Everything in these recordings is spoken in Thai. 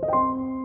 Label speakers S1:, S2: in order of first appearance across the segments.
S1: you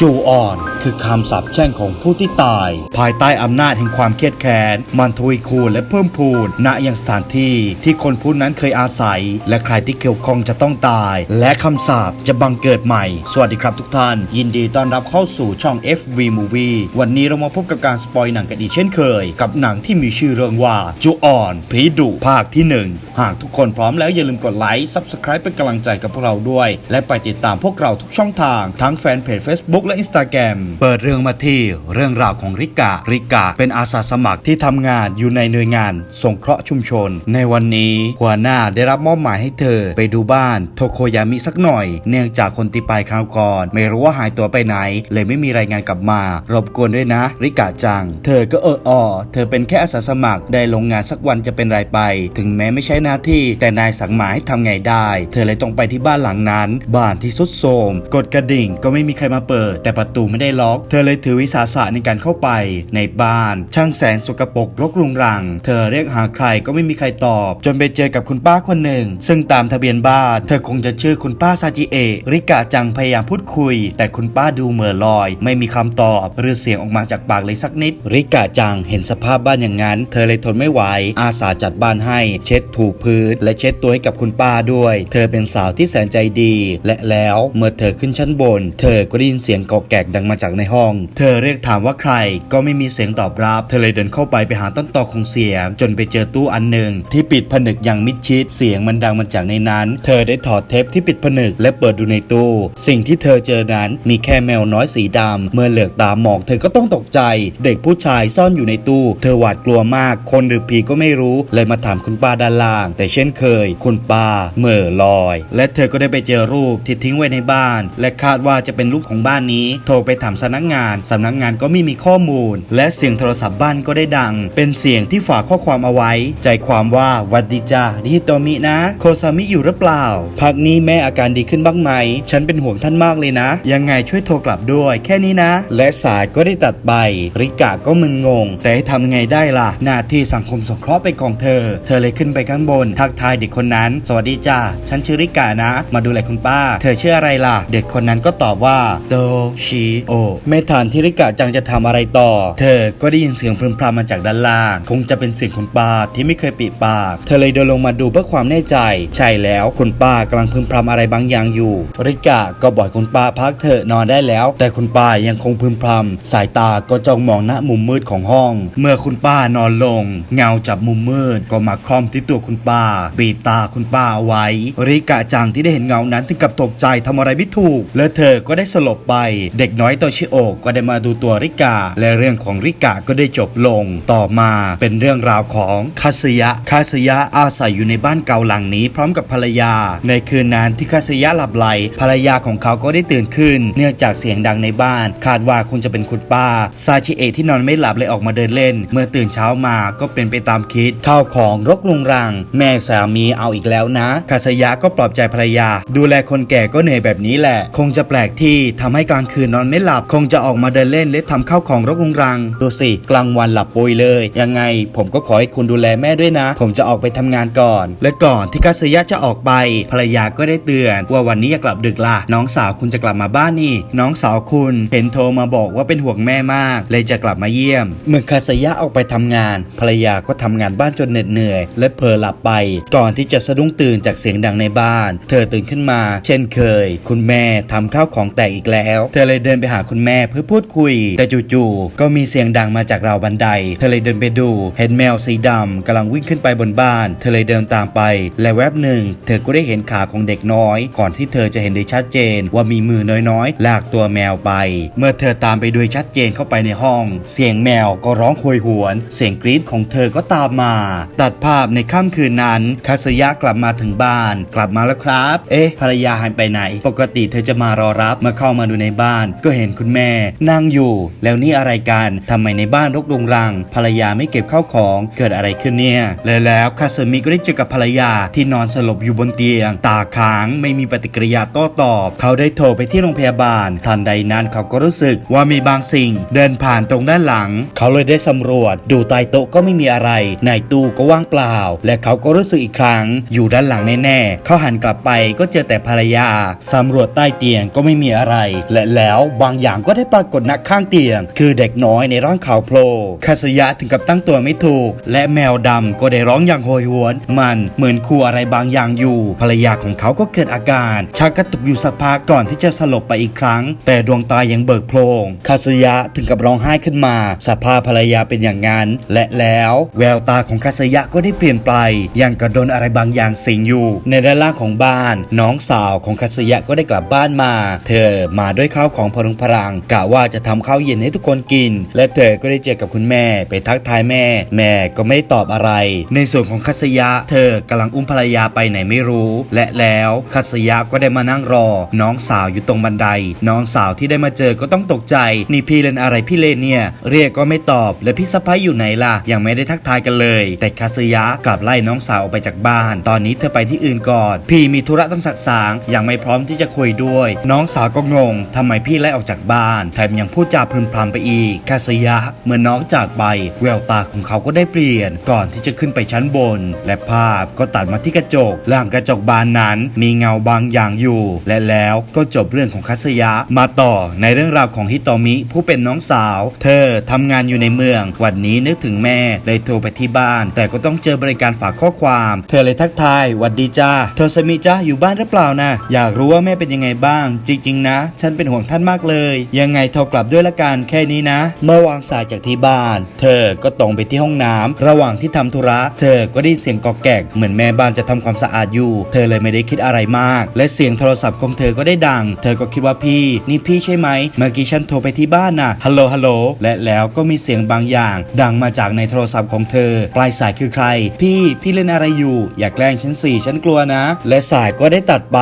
S1: จูอ่อนคือคำสาปแช่งของผู้ที่ตาย ภายใต้อำนาจแห่งความเครียดแค้นมันทวีคูณและเพิ่มพูนณยังสถานที่ที่คนผู้นั้นเคยอาศัย และใครที่เกี่ยวข้องจะต้องตาย และคำสาปจะบังเกิดใหม่ สวัสดีครับทุกท่าน ยินดีต้อนรับเข้าสู่ช่อง FV Movie วันนี้เรามาพบกับการสปอยหนังกันอีกเช่นเคย กับหนังที่มีชื่อเรื่องว่าจูอ่อนผีดุภาคที่หนึ่งหากทุกคนพร้อมแล้วอย่าลืมกดไลค์ Subscribe เป็นกำลังใจกับพวกเราด้วย และไปติดตามพวกเราทุกช่องทางทั้งแฟนเพจ Facebook และ Instagram เปิดเรื่องมาที่เรื่องราวของริกา ริกา เป็นอาสาสมัครที่ทำงานอยู่ในหน่วยงานสงเคราะห์ชุมชน ในวันนี้หัวหน้าได้รับมอบหมายให้เธอ ไปดูบ้านโทโคยามิสักหน่อย เนื่องจากคนที่ไปคราวก่อน ไม่รู้ว่าหายตัวไปไหน เลยไม่มีรายงานกลับมารบกวนด้วยนะ ริกาจัง เธอก็เออออเธอเป็นแค่อาสาสมัครได้ลงงานสักวันจะเป็นไรไป ถึงแม้ไม่ใช่หน้าที่ แต่นายสั่งหมายให้ทำไงได้ เธอเลยต้องไปที่บ้านหลังนั้น บ้านที่สุดโทรมกดกระดิ่งก็ไม่มีใครมาเปิดแต่ประตูไม่ได้ล็อก เธอเลยถือวิสาสะในการเข้าไป ในบ้าน ช่างแสนสกปรกรกรุงรัง เธอเรียกหาใครก็ไม่มีใครตอบ จนไปเจอกับคุณป้าคนหนึ่ง ซึ่งตามทะเบียนบ้าน เธอคงจะชื่อคุณป้าซาจิเอะริกะจังพยายามพูดคุย แต่คุณป้าดูเหม่อลอย ไม่มีคำตอบหรือเสียงออกมาจากปากเลยสักนิด ริกะจังเห็นสภาพบ้านอย่างนั้น เธอเลยทนไม่ไหวอาสาจัดบ้านให้ เช็ดถูพื้น และเช็ดตัวให้กับคุณป้าด้วย เธอเป็นสาวที่แสนใจดี และแล้วเมื่อเธอขึ้นชั้นบน เธอก็ได้ยินเสียงกอกแกกดังมาจากในห้อง เธอเรียกถามว่าใครก็ไม่มีเสียงตอบรับ เธอเลยเดินเข้าไปไปหาต้นตอของเสียง จนไปเจอตู้อันหนึ่งที่ปิดผนึกอย่างมิดชิดเสียงมันดังมาจากในนั้น เธอได้ถอดเทปที่ปิดผนึกและเปิดดูในตู้ สิ่งที่เธอเจอนั้นมีแค่แมวน้อยสีดำเมื่อเหลือกตามองเธอก็ต้องตกใจ เด็กผู้ชายซ่อนอยู่ในตู้ เธอหวาดกลัวมาก คนหรือผีก็ไม่รู้เลยมาถามคุณป้าด้านล่าง แต่เช่นเคย คุณป้าเหม่อลอย และเธอก็ได้ไปเจอรูปที่ทิ้งไว้ในบ้าน และคาดว่าจะเป็นรูปของบ้านนี้โทรไปถามสำนักงาน สำนักงานก็ไม่มีข้อมูล และเสียงโทรศัพท์บ้านก็ได้ดัง เป็นเสียงที่ฝากข้อความเอาไว้ ใจความว่าวัดดีจ้าดิโตมินะ โคซามิอยู่หรือเปล่า พักนี้แม่อาการดีขึ้นบ้างไหม ฉันเป็นห่วงท่านมากเลยนะ ยังไงช่วยโทรกลับด้วย แค่นี้นะ และสายก็ได้ตัดไปริกาก็มึนงง แต่ให้ทำไงได้ล่ะ หน้าที่สังคมสงเคราะห์เป็นของเธอ เธอเลยขึ้นไปข้างบน ทักทายเด็กคนนั้น สวัสดีจ้าฉันชื่อริกานะ มาดูแลคุณป้า เธอชื่ออะไรล่ะ เด็กคนนั้นก็ตอบว่าโตชิโอไม่ทันที่ริกาจังจะทำอะไรต่อ เธอก็ได้ยินเสียงพึมพำมาจากด้านล่าง คงจะเป็นเสียงคุณป้าที่ไม่เคยปิดปาก เธอเลยเดินลงมาดูเพื่อความแน่ใจ ใช่แล้วคุณป้ากำลังพึมพำอะไรบางอย่างอยู่ ริกาก็บอกคุณป้าพักเถอะนอนได้แล้ว แต่คุณป้ายังคงพึมพำสายตาก็จ้องมองณมุมมืดของห้อง เมื่อคุณป้านอนลง เงาจับมุมมืดก็มาคล่อมที่ตัวคุณป้าบีบตาคุณป้าไว้ ริกาจังที่ได้เห็นเงานั้นถึงกับตกใจทำอะไรไม่ถูก และเธอก็ได้สลบไปเด็กน้อยโตชิโอะก็ได้มาดูตัวริกา และเรื่องของริกาก็ได้จบลง ต่อมาเป็นเรื่องราวของคาสยะคาสยะอาศัยอยู่ในบ้านเก่าหลังนี้ พร้อมกับภรรยา ในคืนนั้นที่คาสยะหลับไหลภรรยาของเขาก็ได้ตื่นขึ้น เนื่องจากเสียงดังในบ้าน คาดว่าคงจะเป็นคุณป้าซาชิเอะที่นอนไม่หลับเลยออกมาเดินเล่น เมื่อตื่นเช้ามาก็เป็นไปตามคิดข้าวของรกรุงรัง แม่สามีเอาอีกแล้วนะคาสยะก็ปลอบใจภรรยา ดูแลคนแก่ก็เหนื่อยแบบนี้แหละ คงจะแปลกที่ทำให้กลางคืนนอนไม่หลับ คงจะออกมาเดินเล่นและทำข้าวของรกรุงรัง ดูสิ กลางวันหลับปุยเลย ยังไง ผมก็ขอให้คุณดูแลแม่ด้วยนะ ผมจะออกไปทำงานก่อน และก่อนที่คาสยะจะออกไป ภรรยาก็ได้เตือน ว่าวันนี้อย่ากลับดึกล่ะ น้องสาวคุณจะกลับมาบ้านนี่ น้องสาวคุณเห็นโทรมาบอกว่าเป็นห่วงแม่มาก เลยจะกลับมาเยี่ยม เมื่อคาสยะออกไปทำงาน ภรรยาก็ทำงานบ้านจนเหน็ดเหนื่อย และเพลหลับไป ก่อนที่จะสะดุ้งตื่นจากเสียงดังในบ้าน เธอตื่นขึ้นมา เช่นเคย คุณแม่ทำข้าวของแตกอีกแล้วเธอเลยเดินไปหาคุณแม่เพื่อพูดคุย แต่จู่ๆก็มีเสียงดังมาจากราวบันได เธอเลยเดินไปดูเห็นแมวสีดำกำลังวิ่งขึ้นไปบนบ้าน เธอเลยเดินตามไป และแวบหนึ่ง เธอก็ได้เห็นขาของเด็กน้อย ก่อนที่เธอจะเห็นได้ชัดเจน ว่ามีมือน้อยๆ ลากตัวแมวไป เมื่อเธอตามไปด้วยชัดเจนเข้าไปในห้อง เสียงแมวก็ร้องโหยหวน เสียงกรี๊ดของเธอก็ตามมา ตัดภาพในค่ำคืนนั้นคาสยะกลับมาถึงบ้าน กลับมาแล้วครับ เอ๊ะภรรยาหายไปไหน ปกติเธอจะมารอรับเมื่อเข้ามาดูในบ้านก็เห็นคุณแม่นั่งอยู่ แล้วนี่อะไรกันทำไมในบ้านรกรุงรัง ภรรยาไม่เก็บข้าวของเกิดอะไรขึ้นเนี่ยและแล้วคาสมิก็ได้เจอกับภรรยาที่นอนสลบอยู่บนเตียง ตาค้างไม่มีปฏิกิริยาโต้ตอบ เขาได้โทรไปที่โรงพยาบาล ทันใดนั้นเขาก็รู้สึกว่ามีบางสิ่ง เดินผ่านตรงด้านหลัง เขาเลยได้สำรวจ ดูใต้โต๊ะก็ไม่มีอะไร ในตู้ก็ว่างเปล่า และเขาก็รู้สึกอีกครั้ง อยู่ด้านหลังแน่ๆเขาหันกลับไปก็เจอแต่ภรรยาสำรวจใต้เตียงก็ไม่มีอะไร และแล้วบางอย่างก็ได้ปรากฏณข้างเตียง คือเด็กน้อยในร่างขาวโพลงคาสยะถึงกับตั้งตัวไม่ถูก และแมวดำก็ได้ร้องอย่างโหยหวน มันเหมือนคู่อะไรบางอย่างอยู่ ภรรยาของเขาก็เกิดอาการชักกระตุกอยู่สักพักก่อนที่จะสลบไปอีกครั้ง แต่ดวงตายังเบิกโพลงคาสยะถึงกับร้องไห้ขึ้นมาสภาพภรรยาเป็นอย่างนั้น และแล้วแววตาของคาสยะก็ได้เปลี่ยนไปอย่างกระโดนอะไรบางอย่างสิงอยู่ ในด้านล่างของบ้าน น้องสาวของคาสยะก็ได้กลับบ้านมา เธอมาด้วยข้าวของพรุงพรังกะว่าจะทำข้าวเย็นให้ทุกคนกิน และเธอก็ได้เจอกับคุณแม่ ไปทักทายแม่ แม่ก็ไม่ได้ตอบอะไร ในส่วนของคัสยะ เธอกำลังอุ้มภรรยาไปไหนไม่รู้ และแล้วคัสยะก็ได้มานั่งรอ น้องสาวอยู่ตรงบันได น้องสาวที่ได้มาเจอก็ต้องตกใจ นี่พี่เล่นอะไรพี่เล่นเนี่ย เรียกก็ไม่ตอบ และพี่สะพ้ายอยู่ไหนล่ะ ยังไม่ได้ทักทายกันเลย แต่คัสยะกลับไล่น้องสาวออกไปจากบ้าน ตอนนี้เธอไปที่อื่นก่อน พี่มีธุระต้องสักสางยังไม่พร้อมที่จะคุยด้วย น้องสาวก็งงททำไมพี่ไล่ออกจากบ้าน แถมยังพูดจาพึมพำไปอีกแคสยะ เมื่อน้องจากไปแววตาของเขาก็ได้เปลี่ยน ก่อนที่จะขึ้นไปชั้นบน และภาพก็ตัดมาที่กระจกหลังกระจกบานนั้นมีเงาบางอย่างอยู่ และแล้วก็จบเรื่องของคัสยะ มาต่อในเรื่องราวของฮิโตมิผู้เป็นน้องสาว เธอทำงานอยู่ในเมือง วันนี้นึกถึงแม่เลยโทรไปที่บ้าน แต่ก็ต้องเจอบริการฝากข้อความ เธอเลยทักทายวัดดีจ้าเธอสมิจ้าอยู่บ้านหรือเปล่านะอยากรู้ว่าแม่เป็นยังไงบ้าง จริง ๆ นะ ฉันเป็นห่วงท่านมากเลย ยังไงโทรกลับด้วยละกันแค่นี้นะ เมื่อวางสายจากที่บ้าน เธอก็ตรงไปที่ห้องน้ำระหว่างที่ทำธุระ เธอก็ได้เสียงกอกแกกเหมือนแม่บ้านจะทำความสะอาดอยู่ เธอเลยไม่ได้คิดอะไรมาก และเสียงโทรศัพท์ของเธอก็ได้ดัง เธอก็คิดว่าพี่ นี่พี่ใช่ไหมเมื่อกี้ฉันโทรไปที่บ้านน่ะฮัลโหลฮัลโหลและแล้วก็มีเสียงบางอย่าง ดังมาจากในโทรศัพท์ของเธอ ปลายสายคือใคร พี่พี่เล่นอะไรอยู่ อย่าแกล้งฉันสิฉันกลัวนะ และสายก็ได้ตัดไป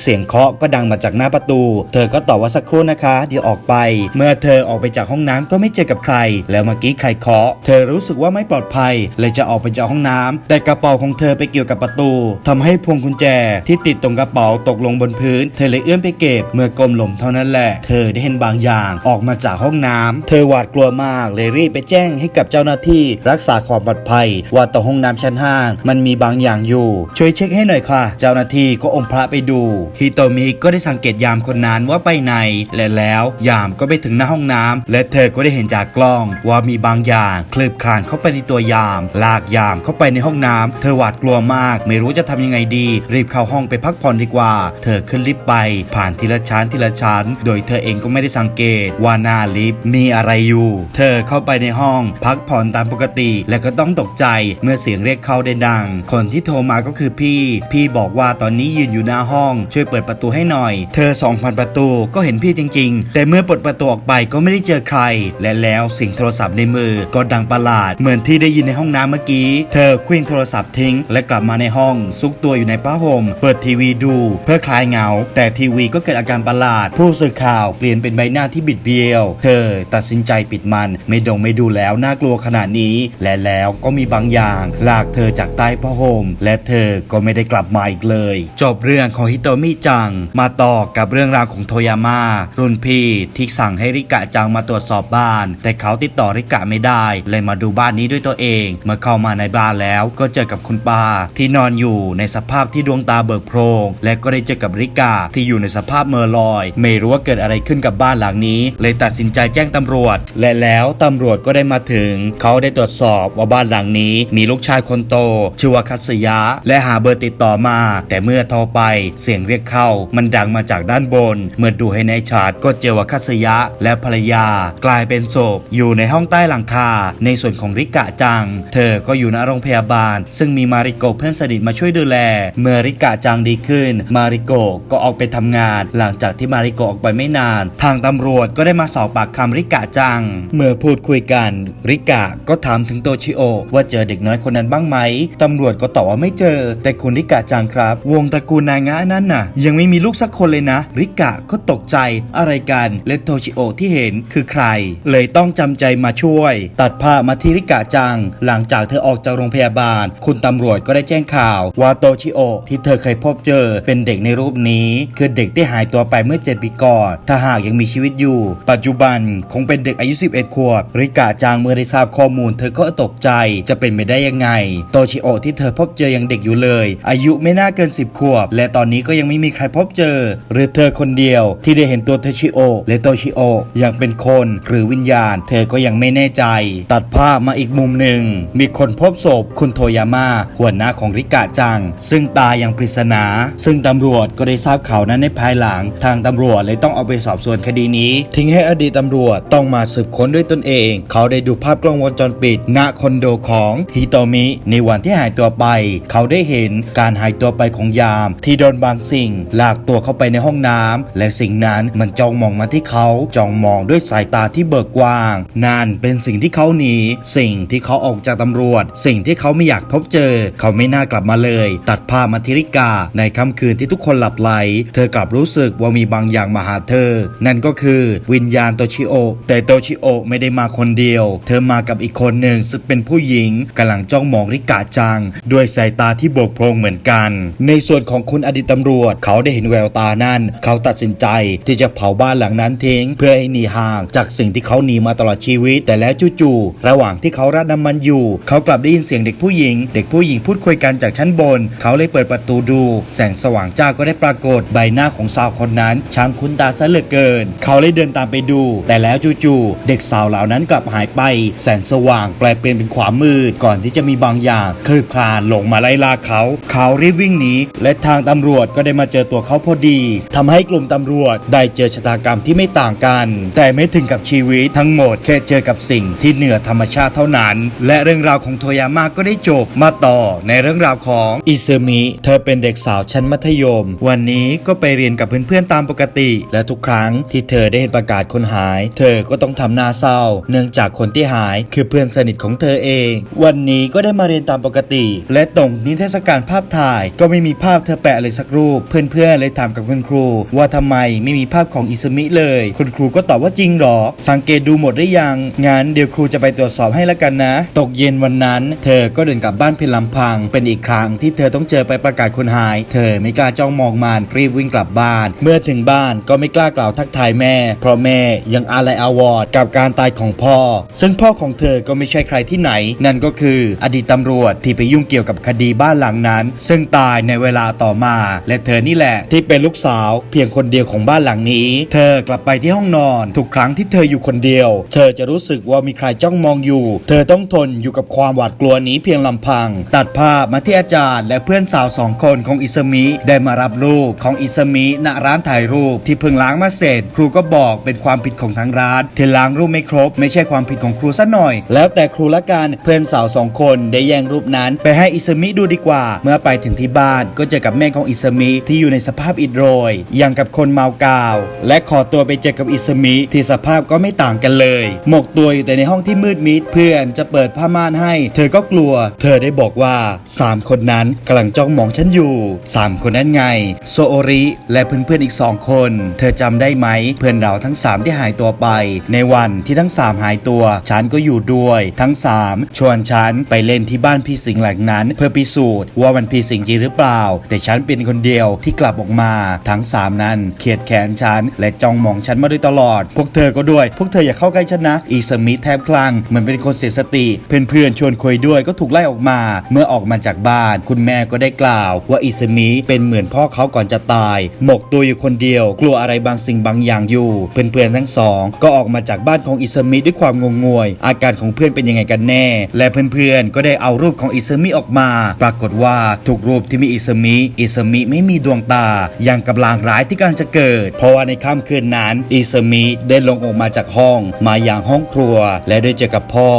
S1: เสียงเคาะก็ดังมาจากหน้าประตู เธอก็ตอบว่าสักครู่นะคะ เดี๋ยวออกไป เมื่อเธอออกไปจากห้องน้ำก็ไม่เจอกับใคร แล้วเมื่อกี้ใครเคาะ เธอรู้สึกว่าไม่ปลอดภัย เลยจะออกไปจากห้องน้ำแต่กระเป๋าของเธอไปเกี่ยวกับประตูทำให้พวงกุญแจที่ติดตรงกระเป๋าตกลงบนพื้น เธอเลยเอื้อมไปเก็บ เมื่อก้มลงเท่านั้นแหละ เธอได้เห็นบางอย่างออกมาจากห้องน้ำเธอหวาดกลัวมากเลยรีบไปแจ้งให้กับเจ้าหน้าที่รักษาความปลอดภัย ว่าตรงห้องน้ำชั้นห้างมันมีบางอย่างอยู่ ช่วยเช็คให้หน่อยค่ะ เจ้าหน้าที่ก็อมพระไปดูฮิโตมิก็ได้สังเกตยามคนนั้นว่าไปไหนและแล้วยามก็ไปถึงหน้าห้องน้ำและเธอก็ได้เห็นจากกล้องว่ามีบางอย่างคลืบคลานเข้าไปในตัวยาม ลากยามเข้าไปในห้องน้ำเธอหวาดกลัวมาก ไม่รู้จะทำยังไงดี รีบเข้าห้องไปพักผ่อนดีกว่า เธอขึ้นลิฟต์ไป ผ่านทีละชั้นทีละชั้น โดยเธอเองก็ไม่ได้สังเกตว่าหน้าลิฟต์มีอะไรอยู่ เธอเข้าไปในห้อง พักผ่อนตามปกติ และก็ต้องตกใจเมื่อเสียงเรียกเข้าได้ดัง คนที่โทรมาก็คือพี่ พี่บอกว่าตอนนี้ยืนอยู่หน้าห้อง ช่วยเปิดประตูให้หน่อย เธอสองพันประตูก็เห็นพี่จริง ๆ แต่เมื่อปิดประตูออกไปก็ไม่ได้เจอใคร และแล้วเสียงโทรศัพท์ในมือก็ดังประหลาด เหมือนที่ได้ยินในห้องน้ำเมื่อกี้ เธอเคว้งโทรศัพท์ทิ้ง และกลับมาในห้อง ซุกตัวอยู่ในผ้าห่มเปิดทีวีดู เพื่อคลายเหงา แต่ทีวีก็เกิดอาการประหลาด ผู้สื่อข่าวเปลี่ยนเป็นใบหน้าที่บิดเบี้ยว เธอตัดสินใจปิดมัน ไม่ดงไม่ดูแล้วน่ากลัวขนาดนี้ และแล้วก็มีบางอย่างลากเธอจากใต้ผ้าห่มและเธอก็ไม่ได้กลับมาอีกเลย จบเรื่องของฮิโตมิจัง มาต่อกับเรื่องราวของโทยาม่า รุ่นพี่ที่สั่งให้ริกะจังมาตรวจสอบบ้าน แต่เขาติดต่อริกะไม่ได้ เลยมาดูบ้านนี้ด้วยตัวเอง เมื่อเข้ามาในบ้านแล้วก็เจอกับคุณป้า ที่นอนอยู่ในสภาพที่ดวงตาเบิกโพรง และก็ได้เจอกับริกะที่อยู่ในสภาพเมอลอย ไม่รู้ว่าเกิดอะไรขึ้นกับบ้านหลังนี้ เลยตัดสินใจแจ้งตำรวจ และแล้วตำรวจก็ได้มาถึง เขาได้ตรวจสอบว่าบ้านหลังนี้ มีลูกชายคนโตชื่อว่าคัตสยะ และหาเบอร์ติดต่อมา แต่เมื่อโทรไปเสียงเรียกเข้ามันดังมาจากด้านบน เมื่อดูให้ในชาร์ตก็เจอว่าคัตสึยะและภรรยากลายเป็นศพ อยู่ในห้องใต้หลังคา ในส่วนของริกะจัง เธอก็อยู่ณโรงพยาบาล ซึ่งมีมาริโกเพื่อนสนิทมาช่วยดูแล เมื่อริกะจังดีขึ้น มาริโกก็ออกไปทำงาน หลังจากที่มาริโกออกไปไม่นาน ทางตำรวจก็ได้มาสอบปากคำริกะจัง เมื่อพูดคุยกัน ริกะก็ถามถึงโตชิโอ ว่าเจอเด็กน้อยคนนั้นบ้างไหมตำรวจก็ตอบว่าไม่เจอ แต่คุณริกะจังครับ วงตระกูลนางะนั้นน่ะ ยังไม่มีลูกสักคนเลยนะ ริกะก็ตกใจอะไรกัน และโทชิโอที่เห็นคือใคร เลยต้องจำใจมาช่วย ตัดภาพมาที่ริกะจัง หลังจากเธอออกจากโรงพยาบาล คุณตำรวจก็ได้แจ้งข่าว ว่าโตชิโอที่เธอเคยพบเจอเป็นเด็กในรูปนี้ คือเด็กที่หายตัวไปเมื่อ 7 ปีก่อน ถ้าหากยังมีชีวิตอยู่ ปัจจุบันคงเป็นเด็กอายุ 11 ขวบ ริกะจังเมื่อได้ทราบข้อมูล เธอก็ตกใจจะเป็นไปได้ยังไง โตชิโอที่เธอพบเจอยังเด็กอยู่เลย อายุไม่น่าเกิน 10 ขวบ และตอนนี้ก็ยังไม่มีใครพบเจอ หรือเธอคนเดียวที่ได้เห็นตัวโตชิโอะและโตชิโอะยังเป็นคนหรือวิญญาณ เธอก็ยังไม่แน่ใจ ตัดภาพมาอีกมุมหนึ่ง มีคนพบศพคุณโทยาม่าหัวหน้าของริกะจัง ซึ่งตายอย่างปริศนา ซึ่งตำรวจก็ได้ทราบข่าวนั้นในภายหลัง ทางตำรวจเลยต้องเอาไปสอบสวนคดีนี้ ทิ้งให้อดีตตำรวจต้องมาสืบค้นด้วยตนเอง เขาได้ดูภาพกล้องวงจรปิด ณคอนโดของฮิโตมิ ในวันที่หายตัวไป เขาได้เห็นการหายตัวไปของยาม ที่โดนบางสิ่งลากตัวเข้าไปในห้องน้ำและสิ่งนั้นมันจ้องมองมาที่เขาจ้องมองด้วยสายตาที่เบิกกว้าง นั่นเป็นสิ่งที่เขาหนี สิ่งที่เขาออกจากตำรวจ สิ่งที่เขาไม่อยากพบเจอ เขาไม่น่ากลับมาเลย ตัดภาพมาทิริกา ในค่ำคืนที่ทุกคนหลับไหล เธอกลับรู้สึกว่ามีบางอย่างมาหาเธอ นั่นก็คือวิญญาณโตชิโอ แต่โตชิโอไม่ได้มาคนเดียว เธอมากับอีกคนหนึ่งซึ่งเป็นผู้หญิงกำลังจ้องมองริกาจัง ด้วยสายตาที่โบกโพลงเหมือนกัน ในส่วนของคุณอดีตตำรวจ เขาได้เห็นแววตานั่น เขาตัดสินใจที่จะเผาบ้านหลังนั้นทิ้ง เพื่อให้หนีห่างจากสิ่งที่เขาหนีมาตลอดชีวิต แต่แล้วจู่ๆระหว่างที่เขาราดน้ำมันอยู่ เขากลับได้ยินเสียงเด็กผู้หญิง เด็กผู้หญิงพูดคุยกันจากชั้นบน เขาเลยเปิดประตูดู แสงสว่างจ้าก็ได้ปรากฏใบหน้าของสาวคนนั้น ช่างคุ้นตาซะเหลือเกิน เขาเลยเดินตามไปดู แต่แล้วจู่ๆเด็กสาวเหล่านั้นกลับหายไป แสงสว่างแปลเปลี่ยนเป็นความมืดก่อนที่จะมีบางอย่างคลืบคลานลงมาไล่ล่าเขา เขารีบวิ่งหนีและทางตำรวจก็ได้มาเจอตัวเขาพอดีทำให้กลุ่มตำรวจได้เจอชะตากรรมที่ไม่ต่างกัน แต่ไม่ถึงกับชีวิตทั้งหมดแค่เจอกับสิ่งที่เหนือธรรมชาติเท่านั้น และเรื่องราวของโทยาม่าก็ได้จบมาต่อในเรื่องราวของอิซึมิ เธอเป็นเด็กสาวชั้นมัธยม วันนี้ก็ไปเรียนกับเพื่อนๆตามปกติ และทุกครั้งที่เธอได้เห็นประกาศคนหาย เธอก็ต้องทำหน้าเศร้า เนื่องจากคนที่หายคือเพื่อนสนิทของเธอเอง วันนี้ก็ได้มาเรียนตามปกติ และตรงนิทรรศการภาพถ่าย ก็ไม่มีภาพเธอแปะเลยสักรูป เพื่อนๆเลยถามกับคุณครู ว่าทำไมไม่มีภาพของอิซึมิเลย คุณครูก็ตอบว่าจริงเหรอ สังเกตดูหมดหรือยัง งั้นเดี๋ยวครูจะไปตรวจสอบให้ละกันนะ ตกเย็นวันนั้น เธอก็เดินกลับบ้านเพียงลำพัง เป็นอีกครั้งที่เธอต้องเจอไปประกาศคนหาย เธอไม่กล้าจ้องมองมันรีบวิ่งกลับบ้าน เมื่อถึงบ้านก็ไม่กล้ากล่าวทักทายแม่ เพราะแม่ยังอาลัยอาวรณ์กับการตายของพ่อ ซึ่งพ่อของเธอก็ไม่ใช่ใครที่ไหน นั่นก็คืออดีตตำรวจที่ไปยุ่งเกี่ยวกับคดีบ้านหลังนั้น ซึ่งตายในเวลาต่อมา และเธอนี่แหละที่เป็นลูกสาว เพียงคนเดียวของบ้านหลังนี้ เธอกลับไปที่ห้องนอน ทุกครั้งที่เธออยู่คนเดียว เธอจะรู้สึกว่ามีใครจ้องมองอยู่ เธอต้องทนอยู่กับความหวาดกลัวนี้เพียงลำพัง ตัดภาพมาที่อาจารย์ และเพื่อนสาวสองคนของอิสมิได้มารับรูปของอิสมิณร้านถ่ายรูปที่เพิ่งล้างมาเสร็จ ครูก็บอกเป็นความผิดของทางร้านที่ล้างรูปไม่ครบ ไม่ใช่ความผิดของครูซะหน่อย แล้วแต่ครูละกันเพื่อนสาวสองคนได้แย่งรูปนั้น ไปให้อิสมิดูดีกว่า เมื่อไปถึงที่บ้านก็เจอกับแม่ของอิสมิที่อยู่ในสภาพอิดโรยอย่างกับคนเมากาว และขอตัวไปเจอกับอิสมิที่สภาพก็ไม่ต่างกันเลย หมกตัวอยู่แต่ในห้องที่มืดมิดเพื่อนจะเปิดผ้าม่านให้ เธอก็กลัว เธอได้บอกว่าสามคนนั้นกำลังจ้องมองฉันอยู่สามคนนั้นไง โซโอริและเพื่อนๆอีกสองคน เธอจำได้ไหม เพื่อนเราทั้งสามที่หายตัวไป ในวันที่ทั้งสามหายตัว ฉันก็อยู่ด้วย ทั้งสามชวนฉันไปเล่นที่บ้านพี่สิงห์หลังนั้น เพื่อพิสูจน์ว่ามันพี่สิงห์จริงหรือเปล่า แต่ฉันเป็นคนเดียวที่กลับออกมาทั้งสามนั้นเขียดแขนฉัน และจ้องมองฉันมาโดยตลอด พวกเธอก็ด้วย พวกเธออย่าเข้าใกล้ฉันนะ อีสมิธแทบคลั่งเหมือนเป็นคนเสียสติ เพื่อนๆชวนคุยด้วยก็ถูกไล่ออกมา เมื่อออกมาจากบ้าน คุณแม่ก็ได้กล่าว ว่าอิสมิเป็นเหมือนพ่อเขาก่อนจะตาย หมกตัวอยู่คนเดียว กลัวอะไรบางสิ่งบางอย่างอยู่ เพื่อนๆทั้งสอง ก็ออกมาจากบ้านของอิสมิด้วยความงงงวย อาการของเพื่อนเป็นยังไงกันแน่ และเพื่อนๆก็ได้เอารูปของอิสมิออกมา ปรากฏว่าทุกรูปที่มีอิสมิอิสมิไม่มีดวงตาอย่างกับลางร้ายที่กำลังจะเกิดเพราะว่าในค่ำคืนนั้นอิสมิได้ลงออกมาจากห้องมาอย่างห้องครัว และได้เจอกับพ่อ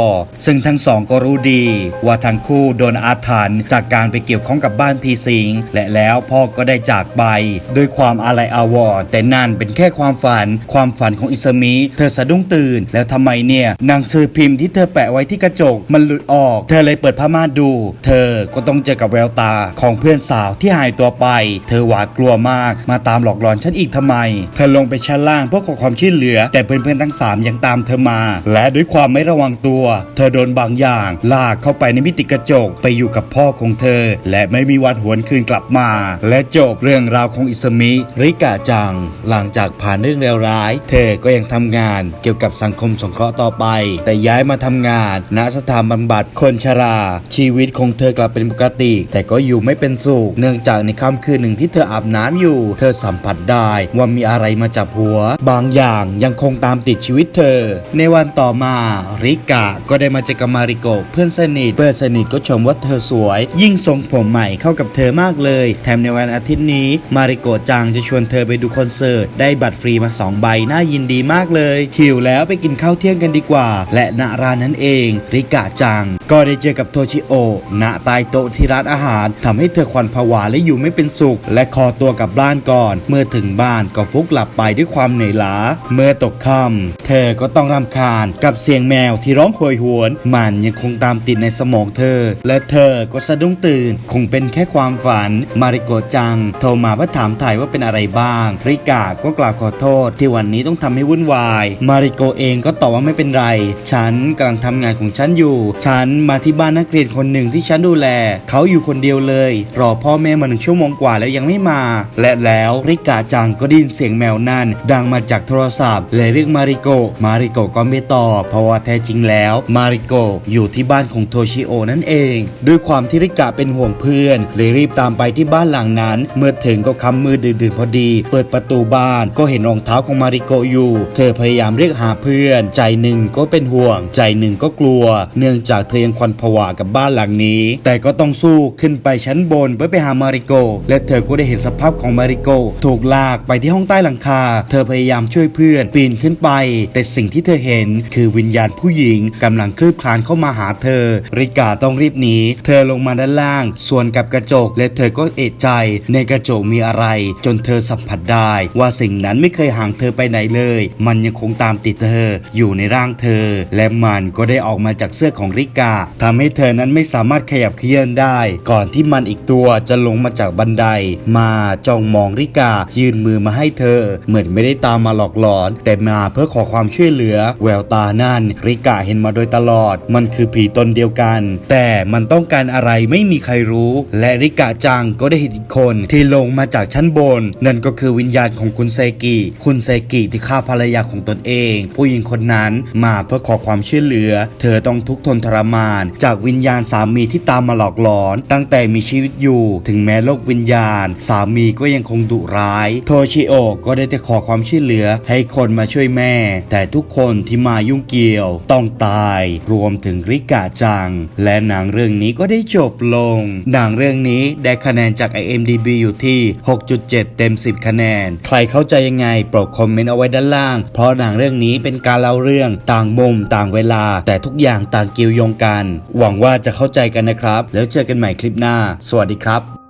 S1: ซึ่งทั้งสองก็รู้ดี ว่าทั้งคู่โดนอาถรรพ์จากการไปเกี่ยวข้องกับบ้านพีสิง และแล้วพ่อก็ได้จากไป ด้วยความอาลัยอาวรณ์แต่นั่นเป็นแค่ความฝัน ความฝันของอิสมิเธอสะดุ้งตื่น แล้วทำไมเนี่ยหนังสือพิมพ์ที่เธอแปะไว้ที่กระจกมันหลุดออก เธอเลยเปิดผ้าม่านดู เธอก็ต้องเจอกับแววตาของเพื่อนสาวที่หายตัวไป เธอหวาดกลัวมากมาตามหลอกหลอนฉันอีกทำไมเธอลงไปชั้นล่างเพื่อขอความช่วยเหลือ แต่เพื่อนๆทั้ง 3 ยังตามเธอมา และด้วยความไม่ระวังตัว เธอโดนบางอย่าง ลากเข้าไปในมิติกระจกไปอยู่กับพ่อของเธอ และไม่มีวันหวนคืนกลับมา และจบเรื่องราวของอิสมิริกะจัง หลังจากผ่านเรื่องเลวร้าย เธอก็ยังทำงานเกี่ยวกับสังคมสงเคราะห์ต่อไป แต่ย้ายมาทำงานณสถานบำบัดคนชรา ชีวิตของเธอกลับเป็นปกติ แต่ก็อยู่ไม่เป็นสุขเนื่องจากในค่ำคืนหนึ่งที่เธออาบน้ำอยู่ เธอสัมผัสได้ว่ามีอะไรมาจับหัว บางอย่างยังคงตามติดชีวิตเธอ ในวันต่อมาริกะก็ได้มาเจอกับมาริโกเพื่อนสนิทเพื่อนสนิทก็ชมว่าเธอสวย ยิ่งทรงผมใหม่เข้ากับเธอมากเลย แถมในวันอาทิตย์นี้มาริโกจังจะชวนเธอไปดูคอนเสิร์ตได้บัตรฟรีมา 2 ใบน่ายินดีมากเลย หิวแล้วไปกินข้าวเที่ยงกันดีกว่า และณร้านนั้นเอง ริกะจัง ก็ได้เจอกับโทชิโอะณใต้โต๊ะที่ร้านอาหารทำให้เธอควันผวาและอยู่ไม่เป็นสุข และคอตัวกลับบ้านก่อน เมื่อถึงบ้านก็ฟุกหลับไปด้วยความเหนื่อยล้า เมื่อตกค่ำเธอก็ต้องรำคาญกับเสียงแมวที่ร้องโหยหวน มันยังคงตามติดในสมองเธอ และเธอก็สะดุ้งตื่น คงเป็นแค่ความฝัน มาริโกจัง โทรมาเพื่อถามถ่ายว่าเป็นอะไรบ้าง ริกาก็กล่าวขอโทษ ที่วันนี้ต้องทำให้วุ่นวาย มาริโกเองก็ตอบว่าไม่เป็นไร ฉันกำลังทำงานของฉันอยู่ ฉันมาที่บ้านนักเรียนคนหนึ่งที่ฉันดูแล เขาอยู่คนเดียวเลย รอพ่อแม่มาหนึ่งชั่วโมงกว่าแล้วยังไม่มา และแล้วริกาจังก็ได้ยินเสียงแมวนั่น ดังมาจากโทรศัพท์เลยเรียกมาริโกมาริโกก็ไม่ตอบเพราะว่าแท้จริงแล้วมาริโกอยู่ที่บ้านของโทชิโอนั่นเอง ด้วยความที่ริกะเป็นห่วงเพื่อนเลยรีบตามไปที่บ้านหลังนั้น เมื่อถึงก็คำมือดื่นๆพอดี เปิดประตูบ้านก็เห็นรองเท้าของมาริโกอยู่ เธอพยายามเรียกหาเพื่อน ใจหนึ่งก็เป็นห่วง ใจหนึ่งก็กลัว เนื่องจากเธอยังควันผวากับบ้านหลังนี้ แต่ก็ต้องสู้ขึ้นไปชั้นบนเพื่อไปหามาริโกและเธอก็ได้เห็นสภาพของมาริโกถูกลากไปที่ห้องใต้หลังคา เธอพยายามช่วยเพื่อนปีนขึ้นไป แต่สิ่งที่เธอเห็นคือวิญญาณผู้หญิงกำลังคลืบคลานเข้ามาหาเธอ ริกาต้องรีบหนีเธอลงมาด้านล่าง ส่วนกับกระจก และเธอก็เอะใจ ในกระจกมีอะไร จนเธอสัมผัสได้ ว่าสิ่งนั้นไม่เคยห่างเธอไปไหนเลย มันยังคงตามติดเธออยู่ในร่างเธอ และมันก็ได้ออกมาจากเสื้อของริกาทำให้เธอนั้นไม่สามารถขยับเขยื้อนได้ ก่อนที่มันอีกตัวจะลงมาจากบันได มาจ้องมองริกา ยื่นมือมาให้เธอ เหมือนไม่ได้ตามมาหลอกหลอน แต่มาเพื่อขอความช่วยเหลือ แววตานั่น ริกาเห็นมาโดยตลอด มันคือผีตนเดียวกัน แต่มันต้องการอะไรไม่มีใครรู้ และริกาจังก็ได้เห็นอีกคนที่ลงมาจากชั้นบน นั่นก็คือวิญญาณของคุณเซกิคุณเซกิที่ฆ่าภรรยาของตนเอง ผู้หญิงคนนั้นมาเพื่อขอความช่วยเหลือ เธอต้องทุกข์ทนทรมาน จากวิญญาณสามีที่ตามมาหลอกหลอน ตั้งแต่มีชีวิตอยู่ ถึงแม้โลกวิญญาณ สามีก็ยังคงดุร้าย โทชิโอะก็ได้แต่ขอความช่วยเหลือให้คนมาช่วยแม่ แต่ทุกคนที่มายุ่งเกี่ยว ต้องตายรวมถึงริกาจัง และหนังเรื่องนี้ก็ได้จบลง หนังเรื่องนี้ได้คะแนนจาก IMDB อยู่ที่ 6.7 เต็ม 10 คะแนน ใครเข้าใจยังไงโปรดคอมเมนต์เอาไว้ด้านล่าง เพราะหนังเรื่องนี้เป็นการเล่าเรื่องต่างมุมต่างเวลา แต่ทุกอย่างต่างเกี่ยวโยงกัน หวังว่าจะเข้าใจกันนะครับ แล้วเจอกันใหม่คลิปหน้า สวัสดีครับ